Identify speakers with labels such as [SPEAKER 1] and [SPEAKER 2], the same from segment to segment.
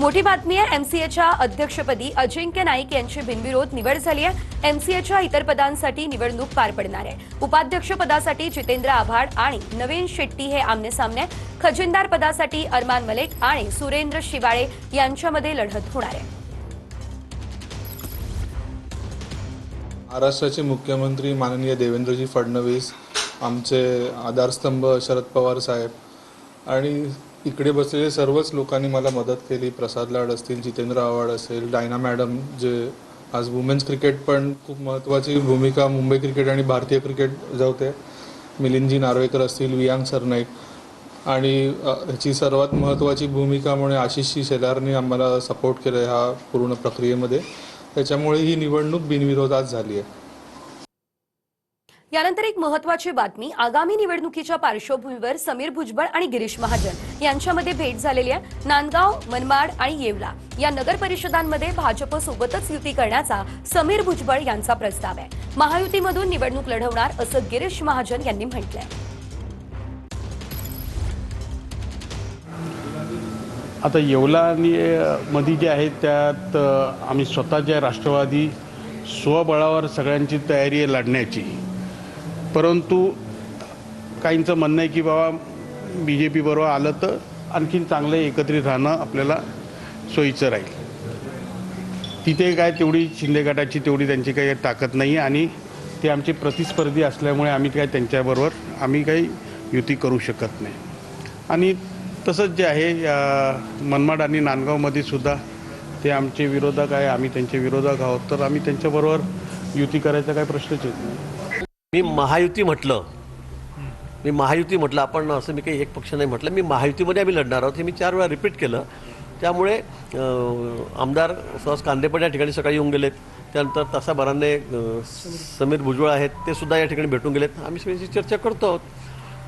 [SPEAKER 1] मोठी बातमी आहे एमसीएच्या अध्यक्षपदी अजिंक्य नाईक यांची बिनविरोध निवड झाली आहे. एमसीएच्या इतर पदांसाठी निवडणूक पार पडणार आहे. उपाध्यक्ष पदासाठी जितेंद्र आव्हाड आणि नवीन शेट्टी हे आमने सामने आहेत. खजिनदार पदासाठी अरमान मलिक आणि सुरेंद्र शिवाळे यांच्यामध्ये लढत होणार आहे.
[SPEAKER 2] महाराष्ट्राचे मुख्यमंत्री माननीय देवेंद्रजी फडणवीस आमचे आधारस्तंभ शरद पवार साहेब आणि इकडे बसलेले सर्वच लोकांनी मला मदत केली. प्रसाद लाड असतील जितेंद्र आव्हाड असेल डायना मॅडम जे आज वुमेन्स क्रिकेट पण खूप महत्त्वाची भूमिका मुंबई क्रिकेट आणि भारतीय क्रिकेट जावते मिलिंदजी नार्वेकर असतील वियांग सरनाईक. आणि ह्याची सर्वात महत्त्वाची भूमिका म्हणून आशिषजी शेलारने आम्हाला सपोर्ट केलं ह्या पूर्ण प्रक्रियेमध्ये. त्याच्यामुळे ही निवडणूक बिनविरोधात झाली आहे.
[SPEAKER 1] यानंतर एक महत्वाची बातमी आगामी निवडणुकीच्या पार्श्वभूमीवर समीर भुजबळ आणि गिरीश महाजन यांच्यामध्ये भेट झालेली आहे. नांदगाव मनमाड आणि येवला या नगर परिषदांमध्ये भाजप सोबतच युती करण्याचा समीर भुजबळ यांचा प्रस्ताव आहे. महायुतीमधून निवडणूक लढवणार असं गिरीश महाजन यांनी म्हटलंय.
[SPEAKER 3] आता येवला आणि मध्ये जे आहे त्यात आम्ही स्वतः जे राष्ट्रवादी स्वबळावर सगळ्यांची तयारी आहे लढण्याची. परंतु काहींचं म्हणणं आहे की बाबा बी जे पीबरोबर आलं तर आणखीन चांगलं एकत्रित राहणं आपल्याला सोयीचं राहील. तिथे काय तेवढी शिंदे गटाची तेवढी त्यांची काही ताकद नाही आणि ते आमचे प्रतिस्पर्धी असल्यामुळे आम्ही काय त्यांच्याबरोबर आम्ही काही युती करू शकत नाही. आणि तसंच जे आहे मनमाड आणि नांदगावमध्ये सुद्धा ते आमचे विरोधक आहे आम्ही त्यांचे विरोधक आहोत तर आम्ही त्यांच्याबरोबर युती करायचा काही प्रश्नच येत नाही.
[SPEAKER 4] मी महायुती म्हटलं. मी महायुती म्हटलं. आपण असं मी काही एक पक्ष नाही म्हटलं. मी महायुतीमध्ये आम्ही लढणार आहोत हे मी चार वेळा रिपीट केलं. त्यामुळे आमदार सुहास कांदेपण या ठिकाणी सकाळी येऊन गेलेत. त्यानंतर तासाभराने समीर भुजबळ आहेत ते सुद्धा या ठिकाणी भेटून गेलेत. आम्ही सगळ्याची चर्चा करतो आहोत.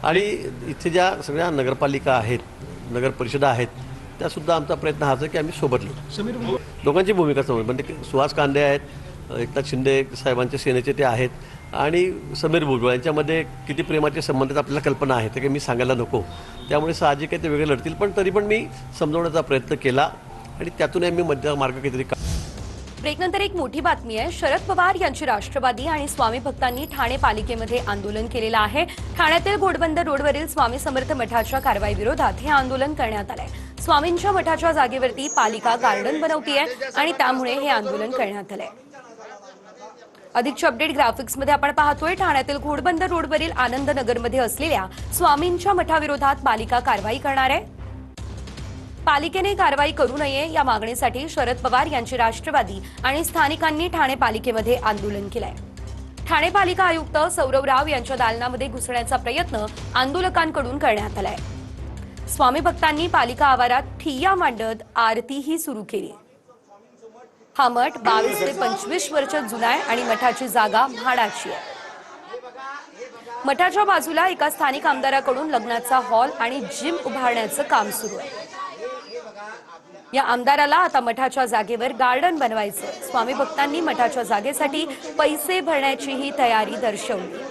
[SPEAKER 4] आणि इथे ज्या सगळ्या नगरपालिका आहेत नगर परिषदा आहेत त्यासुद्धा आमचा प्रयत्न हाच आहे की आम्ही सोबत लढू दोघांची भूमिका समोर म्हणजे सुहास कांदे आहेत एकनाथ शिंदे साहेबांच्या सेनेचे ते आहेत. आणि समीर भुजबळ यांच्यामध्ये किती प्रेमाचे संबंधित आपल्याला कल्पना आहे ते काही मी सांगायला नको. त्यामुळे साहजिक आहे ते वेगळे लढतील पण तरी पण मी समजवण्याचा प्रयत्न केला आणि त्यातून मी मध्य मार्ग काहीतरी का
[SPEAKER 1] ब्रेकनंतर एक मोठी बातमी आहे. शरद पवार यांची राष्ट्रवादी आणि स्वामी भक्तांनी ठाणे पालिकेमध्ये आंदोलन केलेलं आहे. ठाण्यातील घोडबंदर रोडवरील स्वामी समर्थ मठाच्या कारवाई विरोधात हे आंदोलन करण्यात आलंय. स्वामींच्या मठाच्या जागेवरती पालिका गार्डन बनवतीये आणि त्यामुळे हे आंदोलन करण्यात आलंय. अधिकचे अपडेट ग्राफिक्समध्ये आपण पाहतोय. ठाण्यातील घोडबंदर रोडवरील आनंद नगरमध्ये असलेल्या स्वामींच्या मठाविरोधात पालिका कारवाई करणार आहे. पालिकेने कारवाई करू नये या मागणीसाठी शरद पवार यांची राष्ट्रवादी आणि स्थानिकांनी ठाणे पालिकेमध्ये आंदोलन केलंय. ठाणे पालिका आयुक्त सौरव राव यांच्या दालनामध्ये घुसण्याचा प्रयत्न आंदोलकांकडून करण्यात आलाय. स्वामी भक्तांनी पालिका आवारात ठिय्या मांडत आरतीही सुरू केली. हा मठ बावीस ते पंचवीस वर्ष जुना आहे आणि मठाची जागा म्हाडाची आहे. मठाच्या बाजूला एका स्थानिक आमदाराकडून लग्नाचा हॉल आणि जिम उभारण्याचं काम सुरू आहे. या आमदाराला आता मठाच्या जागेवर गार्डन बनवायचं स्वामी भक्तांनी मठाच्या जागेसाठी पैसे भरण्याचीही तयारी दर्शवली.